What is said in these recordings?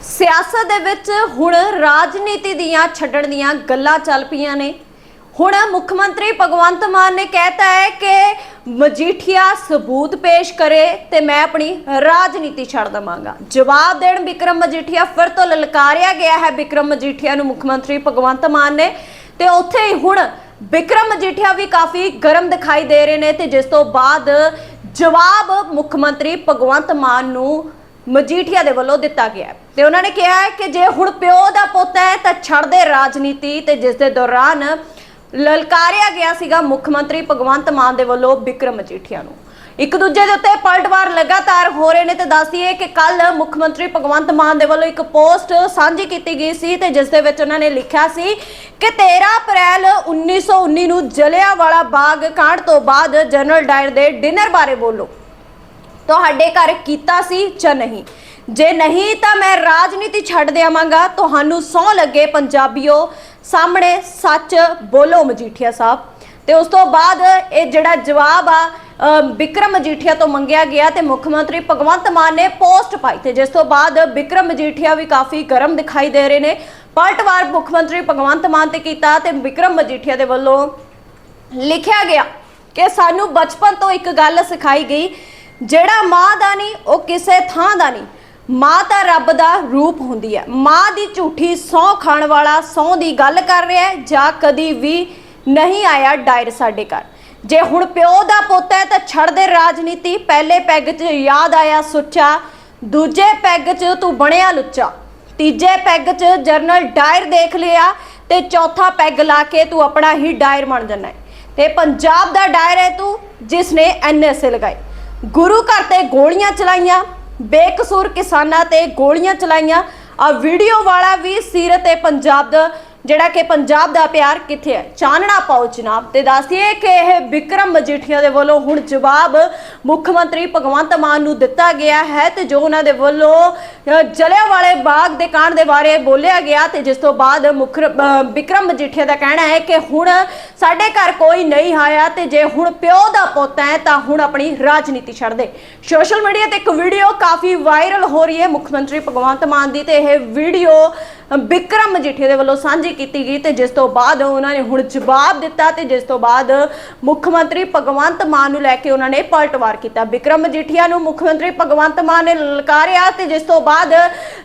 ਸਿਆਸਤ ਦੇ ਵਿੱਚ ਹੁਣ ਰਾਜਨੀਤੀ ਦੀਆਂ ਛੱਡਣ ਦੀਆਂ ਗੱਲਾਂ ਚੱਲ ਪਈਆਂ ਨੇ। ਹੁਣ ਮੁੱਖ ਮੰਤਰੀ ਭਗਵੰਤ ਮਾਨ ਨੇ ਕਹਿਤਾ ਹੈ ਕਿ ਮਜੀਠੀਆ ਸਬੂਤ ਪੇਸ਼ ਕਰੇ ਤੇ ਮੈਂ ਆਪਣੀ ਰਾਜਨੀਤੀ ਛੱਡ ਦਵਾਂਗਾ। ਜਵਾਬ ਦੇਣ ਵਿਕਰਮ ਮਜੀਠੀਆ ਫਿਰ ਤੋਂ ਲਲਕਾਰਿਆ ਗਿਆ ਹੈ ਵਿਕਰਮ ਮਜੀਠੀਆ ਨੂੰ ਮੁੱਖ ਮੰਤਰੀ ਭਗਵੰਤ ਮਾਨ ਨੇ। ਤੇ ਉੱਥੇ ਹੀ ਹੁਣ ਵਿਕਰਮ ਮਜੀਠੀਆ ਵੀ ਕਾਫੀ ਗਰਮ ਦਿਖਾਈ ਦੇ ਰਹੇ ਨੇ ਤੇ ਜਿਸ ਤੋਂ ਬਾਅਦ ਜਵਾਬ ਮੁੱਖ ਮੰਤਰੀ ਭਗਵੰਤ ਮਾਨ ਨੂੰ ਮਜੀਠੀਆ ਦੇ ਵੱਲੋਂ ਦਿੱਤਾ ਗਿਆ ਹੈ। ਤੇ ਉਹਨਾਂ ਨੇ ਕਿਹਾ ਹੈ ਕਿ ਜੇ ਹੁਣ ਪਿਓ ਦਾ ਪੁੱਤ ਹੈ ਤਾਂ ਛੱਡ ਦੇ ਰਾਜਨੀਤੀ ਤੇ ਜਿਸ ਦੇ ਦੌਰਾਨ ਲਲਕਾਰਿਆ ਗਿਆ ਸੀਗਾ ਮੁੱਖ ਮੰਤਰੀ ਭਗਵੰਤ ਮਾਨ ਦੇ ਵੱਲੋਂ ਵਿਕਰਮ ਮਜੀਠੀਆ ਨੂੰ। ਇੱਕ ਦੂਜੇ ਦੇ ਉੱਤੇ ਪਲਟਵਾਰ ਲਗਾਤਾਰ ਹੋ ਰਹੇ ਨੇ ਤੇ ਦੱਸਦੀਏ ਕਿ ਕੱਲ ਮੁੱਖ ਮੰਤਰੀ ਭਗਵੰਤ ਮਾਨ ਦੇ ਵੱਲੋਂ ਇੱਕ ਪੋਸਟ ਸਾਂਝੀ ਕੀਤੀ ਗਈ ਸੀ ਤੇ ਜਿਸ ਦੇ ਵਿੱਚ ਉਹਨਾਂ ਨੇ ਲਿਖਿਆ ਸੀ ਕਿ 13 ਅਪ੍ਰੈਲ 1919 ਨੂੰ ਜਲਿਆਂਵਾਲਾ ਬਾਗ ਕਾਂਡ ਤੋਂ ਬਾਅਦ ਜਨਰਲ ਡਾਇਰ ਦੇ ਡਿਨਰ ਬਾਰੇ ਬੋਲੋ। ਤੁਹਾਡੇ ਘਰ ਕੀਤਾ ਸੀ ਜਾਂ ਨਹੀਂ? ਜੇ ਨਹੀਂ ਤਾਂ ਮੈਂ ਰਾਜਨੀਤੀ ਛੱਡ ਦੇਵਾਂਗਾ। ਤੁਹਾਨੂੰ ਸੌ ਲੱਗੇ ਪੰਜਾਬੀਓ ਸਾਹਮਣੇ ਸੱਚ ਬੋਲੋ ਮਜੀਠੀਆ ਸਾਹਿਬ। ਤੇ ਉਸ ਤੋਂ ਬਾਅਦ ਇਹ ਜਿਹੜਾ ਜਵਾਬ ਆ ਅ, ਵਿਕਰਮ ਮਜੀਠੀਆ ਤੋਂ ਮੰਗਿਆ ਗਿਆ ਤੇ ਮੁੱਖ ਮੰਤਰੀ ਭਗਵੰਤ ਮਾਨ ਨੇ ਪੋਸਟ ਪਾਈ ਤੇ ਜਿਸ ਤੋਂ ਬਾਅਦ ਵਿਕਰਮ ਮਜੀਠੀਆ ਵੀ ਕਾਫੀ ਗਰਮ ਦਿਖਾਈ ਦੇ ਰਹੇ ਨੇ। ਪਲਟਵਾਰ ਮੁੱਖ ਮੰਤਰੀ ਭਗਵੰਤ ਮਾਨ ਤੇ ਕੀਤਾ ਤੇ ਵਿਕਰਮ ਮਜੀਠੀਆ ਦੇ ਵੱਲੋਂ ਲਿਖਿਆ ਗਿਆ ਕਿ ਸਾਨੂੰ ਬਚਪਨ ਤੋਂ ਇੱਕ ਗੱਲ ਸਿਖਾਈ ਗਈ ਜਿਹੜਾ ਮਾਂ ਦਾ ਨਹੀਂ, ਉਹ ਕਿਸੇ ਥਾਂ ਦਾ ਨਹੀਂ। ਮਾਂ ਤਾਂ ਰੱਬ ਦਾ ਰੂਪ ਹੁੰਦੀ ਹੈ। ਮਾਂ ਦੀ ਝੂਠੀ ਸੌ ਖਾਣ ਵਾਲਾ ਸੌ ਦੀ ਗੱਲ ਕਰ ਰਿਹਾ ਹੈ, ਜਾਂ ਕਦੀ ਵੀ ਨਹੀਂ ਆਇਆ ਡਾਇਰ ਸਾਡੇ ਘਰ। ਜੇ ਹੁਣ ਪਿਓ ਦਾ ਪੁੱਤ ਹੈ, ਤਾਂ ਛੱਡ ਦੇ ਰਾਜਨੀਤੀ। ਪਹਿਲੇ ਪੈਗ 'ਚ ਯਾਦ ਆਇਆ, ਸੁੱਚਾ। ਦੂਜੇ ਪੈਗ 'ਚ ਤੂੰ ਬਣਿਆ ਲੁੱਚਾ। ਤੀਜੇ ਪੈਗ 'ਚ ਜਰਨਲ ਡਾਇਰ ਦੇਖ ਲਿਆ, ਤੇ ਚੌਥਾ ਪੈਗ ਲਾ ਕੇ ਤੂੰ ਆਪਣਾ ਹੀ ਡਾਇਰ ਬਣ ਜਾਣਾ ਹੈ। ਤੇ ਪੰਜਾਬ ਦਾ ਡਾਇਰ ਹੈ ਤੂੰ, ਜਿਸ ਨੇ ਐਨਐਸਏ ਲਗਾਈ ਗੁਰੂ ਘਰ ਤੇ ਗੋਲੀਆਂ ਚਲਾਈਆਂ, ਬੇਕਸੂਰ ਕਿਸਾਨਾਂ ਤੇ ਗੋਲੀਆਂ ਚਲਾਈਆਂ। ਆ ਵੀਡੀਓ ਵਾਲਾ ਵੀ ਸੀਰਤ ਤੇ ਪੰਜਾਬ ਦਾ ਜਿਹੜਾ ਕਿ ਪੰਜਾਬ ਦਾ ਪਿਆਰ ਕਿੱਥੇ ਹੈ? ਚਾਨਣਾ ਪਾਓ ਜਨਾਬ ਤੇ ਦੱਸਦੀਏ ਕਿ ਇਹ ਵਿਕਰਮ ਮਜੀਠੀਆ ਦੇ ਵੱਲੋਂ ਹੁਣ ਜਵਾਬ ਮੁੱਖ ਮੰਤਰੀ ਭਗਵੰਤ ਮਾਨ ਨੂੰ ਦਿੱਤਾ ਗਿਆ ਹੈ ਤੇ ਜੋ ਉਹਨਾਂ ਦੇ ਵੱਲੋਂ ਅ, ਜਲਿਆਂਵਾਲੇ ਬਾਗ ਦੇ ਕਾਂਡ ਦੇ ਬਾਰੇ ਬੋਲਿਆ ਗਿਆ ਤੇ ਜਿਸ ਤੋਂ ਬਾਅਦ ਮੁੱਖ ਅ, ਵਿਕਰਮ ਮਜੀਠੀਆ ਦਾ ਕਹਿਣਾ ਹੈ ਕਿ ਹੁਣ ਸਾਡੇ ਘਰ ਕੋਈ ਨਹੀਂ ਆਇਆ ਤੇ ਜੇ ਹੁਣ ਪਿਓ ਦਾ ਪੁੱਤ ਹੈ ਤਾਂ ਹੁਣ ਆਪਣੀ ਰਾਜਨੀਤੀ ਛੱਡ ਦੇ। ਸੋਸ਼ਲ ਮੀਡੀਆ ਤੇ ਇੱਕ ਵੀਡੀਓ ਕਾਫੀ ਵਾਇਰਲ ਹੋ ਰਹੀ ਹੈ ਮੁੱਖ ਮੰਤਰੀ ਭਗਵੰਤ ਮਾਨ ਦੀ ਤੇ ਇਹ ਵੀਡੀਓ ਬਿਕਰਮ ਮਜੀਠੀਆ ਦੇ ਵੱਲੋਂ ਸਾਂਝੀ ਕੀਤੀ ਗਈ ਤੇ ਜਿਸ ਤੋਂ ਬਾਅਦ ਉਹਨਾਂ ਨੇ ਹੁਣ ਜਵਾਬ ਦਿੱਤਾ ਤੇ ਜਿਸ ਤੋਂ ਬਾਅਦ ਮੁੱਖ ਮੰਤਰੀ ਭਗਵੰਤ ਮਾਨ ਨੂੰ ਲੈ ਕੇ ਉਹਨਾਂ ਨੇ ਪਲਟਵਾਰ ਕੀਤਾ। ਬਿਕਰਮ ਮਜੀਠੀਆ ਨੂੰ ਮੁੱਖ ਮੰਤਰੀ ਭਗਵੰਤ ਮਾਨ ਨੇ ਲਲਕਾਰਿਆ ਤੇ ਜਿਸ ਤੋਂ ਬਾਅਦ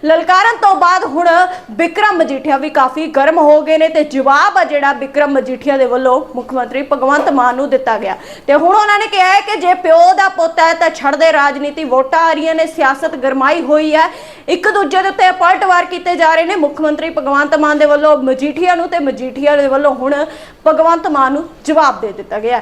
ਲਲਕਾਰਨ ਤੋਂ ਬਾਅਦ ਹੁਣ ਵਿਕਰਮ ਮਜੀਠੀਆ ਵੀ ਕਾਫੀ ਗਰਮ ਹੋ ਗਏ ਨੇ ਤੇ ਜਵਾਬ ਆ ਜਿਹੜਾ ਵਿਕਰਮ ਮਜੀਠੀਆ ਦੇ ਵੱਲੋਂ ਮੁੱਖ ਮੰਤਰੀ ਭਗਵੰਤ ਮਾਨ ਨੂੰ ਦਿੱਤਾ ਗਿਆ। ਤੇ ਹੁਣ ਉਹਨਾਂ ਨੇ ਕਿਹਾ ਹੈ ਕਿ ਜੇ ਪਿਓ ਦਾ ਪੁੱਤ ਹੈ ਤਾਂ ਛੱਡ ਦੇ ਰਾਜਨੀਤੀ, ਵੋਟਾਂ ਆ ਰਹੀਆਂ ਨੇ, ਸਿਆਸਤ ਗਰਮਾਈ ਹੋਈ ਹੈ। ਇੱਕ ਦੂਜੇ ਦੇ ਉੱਤੇ ਪਲਟਵਾਰ ਕੀਤੇ ਜਾ ਰਹੇ ਨੇ ਮੁੱਖ ਮੰਤਰੀ ਭਗਵੰਤ ਮਾਨ ਦੇ ਵੱਲੋਂ ਮਜੀਠੀਆ ਨੂੰ ਤੇ ਮਜੀਠੀਆ ਦੇ ਵੱਲੋਂ ਹੁਣ ਭਗਵੰਤ ਮਾਨ ਨੂੰ ਜਵਾਬ ਦੇ ਦਿੱਤਾ ਗਿਆ